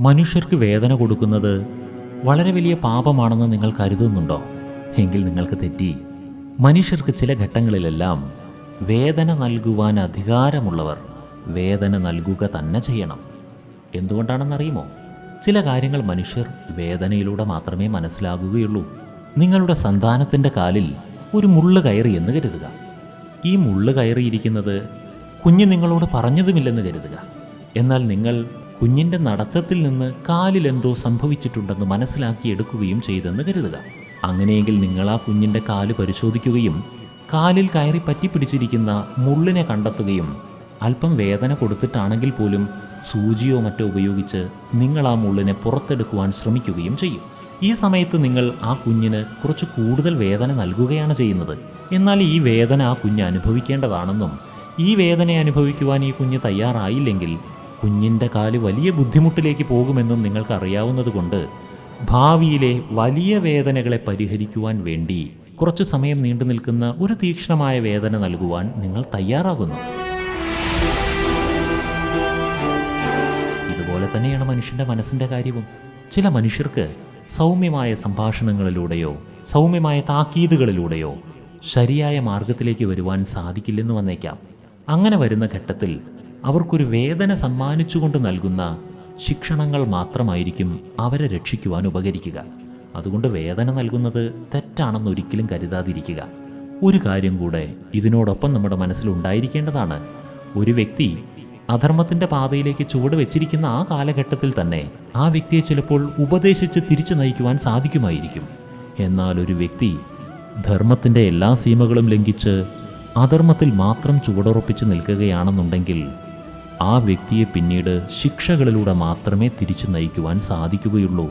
മനുഷ്യർക്ക് വേദന കൊടുക്കുന്നത് വളരെ വലിയ പാപമാണെന്ന് നിങ്ങൾ കരുതുന്നുണ്ടോ? എങ്കിൽ നിങ്ങൾക്ക് തെറ്റി. മനുഷ്യർക്ക് ചില ഘട്ടങ്ങളിലെല്ലാം വേദന നൽകുവാൻ അധികാരമുള്ളവർ വേദന നൽകുക തന്നെ ചെയ്യണം. എന്തുകൊണ്ടാണെന്നറിയുമോ? ചില കാര്യങ്ങൾ മനുഷ്യർ വേദനയിലൂടെ മാത്രമേ മനസ്സിലാകുകയുള്ളൂ. നിങ്ങളുടെ സന്താനത്തിന്റെ കാലിൽ ഒരു മുള്ള് കയറി എന്ന് കരുതുക. ഈ മുള്ള് കയറിയിരിക്കുന്നത് കുഞ്ഞ് നിങ്ങളോട് പറഞ്ഞതുമില്ലെന്ന് കരുതുക. എന്നാൽ നിങ്ങൾ കുഞ്ഞിന്റെ നടത്തത്തിൽ നിന്ന് കാലിലെന്തോ സംഭവിച്ചിട്ടുണ്ടെന്ന് മനസ്സിലാക്കിയെടുക്കുകയും ചെയ്തെന്ന് കരുതുക. അങ്ങനെയെങ്കിൽ നിങ്ങൾ ആ കുഞ്ഞിന്റെ കാൽ പരിശോധിക്കുകയും കാലിൽ കയറി പറ്റിപ്പിടിച്ചിരിക്കുന്ന മുള്ളിനെ കണ്ടെത്തുകയും അല്പം വേദന കൊടുത്തിട്ടാണെങ്കിൽ പോലും സൂചിയോ മറ്റോ ഉപയോഗിച്ച് നിങ്ങൾ ആ മുള്ളിനെ പുറത്തെടുക്കുവാൻ ശ്രമിക്കുകയും ചെയ്യും. ഈ സമയത്ത് നിങ്ങൾ ആ കുഞ്ഞിന് കുറച്ച് കൂടുതൽ വേദന നൽകുകയാണ് ചെയ്യുന്നത്. എന്നാൽ ഈ വേദന ആ കുഞ്ഞ് അനുഭവിക്കേണ്ടതാണെന്നും ഈ വേദന അനുഭവിക്കുവാൻ ഈ കുഞ്ഞ് തയ്യാറായില്ലെങ്കിൽ കുഞ്ഞിന്റെ കാൽ വലിയ ബുദ്ധിമുട്ടിലേക്ക് പോകുമെന്നും നിങ്ങൾക്ക് അറിയാവുന്നതുകൊണ്ട് ഭാവിയിലെ വലിയ വേദനകളെ പരിഹരിക്കുവാൻ വേണ്ടി കുറച്ചു സമയം നീണ്ടു നിൽക്കുന്ന ഒരു തീക്ഷ്ണമായ വേദന നൽകുവാൻ നിങ്ങൾ തയ്യാറാകുന്നു. ഇതുപോലെ തന്നെയാണ് മനുഷ്യന്റെ മനസ്സിന്റെ കാര്യവും. ചില മനുഷ്യർക്ക് സൗമ്യമായ സംഭാഷണങ്ങളിലൂടെയോ സൗമ്യമായ താക്കീതുകളിലൂടെയോ ശരിയായ മാർഗത്തിലേക്ക് വരുവാൻ സാധിക്കില്ലെന്ന് വന്നേക്കാം. അങ്ങനെ വരുന്ന ഘട്ടത്തിൽ അവർക്കൊരു വേദന സമ്മാനിച്ചുകൊണ്ട് നൽകുന്ന ശിക്ഷണങ്ങൾ മാത്രമായിരിക്കും അവരെ രക്ഷിക്കുവാൻ ഉപകരിക്കുക. അതുകൊണ്ട് വേദന നൽകുന്നത് തെറ്റാണെന്ന് ഒരിക്കലും കരുതാതിരിക്കുക. ഒരു കാര്യം കൂടെ ഇതിനോടൊപ്പം നമ്മുടെ മനസ്സിലുണ്ടായിരിക്കേണ്ടതാണ് ഒരു വ്യക്തി അധർമ്മത്തിന്റെ പാതയിലേക്ക് ചുവട് വെച്ചിരിക്കുന്ന ആ കാലഘട്ടത്തിൽ തന്നെ ആ വ്യക്തിയെ ചിലപ്പോൾ ഉപദേശിച്ച് തിരിച്ചു നയിക്കുവാൻ സാധിക്കുമായിരിക്കും. എന്നാൽ ഒരു വ്യക്തി ധർമ്മത്തിന്റെ എല്ലാ സീമകളും ലംഘിച്ച് അധർമ്മത്തിൽ മാത്രം ചുവടുറപ്പിച്ച് നിൽക്കുകയാണെന്നുണ്ടെങ്കിൽ ആ വ്യക്തിയെ പിന്നീട് ശിക്ഷകളിലൂടെ മാത്രമേ തിരിച്ചു നയിക്കുവാൻ സാധിക്കുകയുള്ളൂ.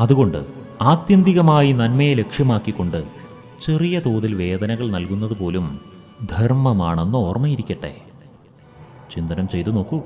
അതുകൊണ്ട് ആത്യന്തികമായി നന്മയെ ലക്ഷ്യമാക്കിക്കൊണ്ട് ചെറിയ തോതിൽ വേദനകൾ നൽകുന്നത് പോലും ധർമ്മമാണെന്ന് ഓർമ്മയിരിക്കട്ടെ. ചിന്തനം ചെയ്തു നോക്കൂ.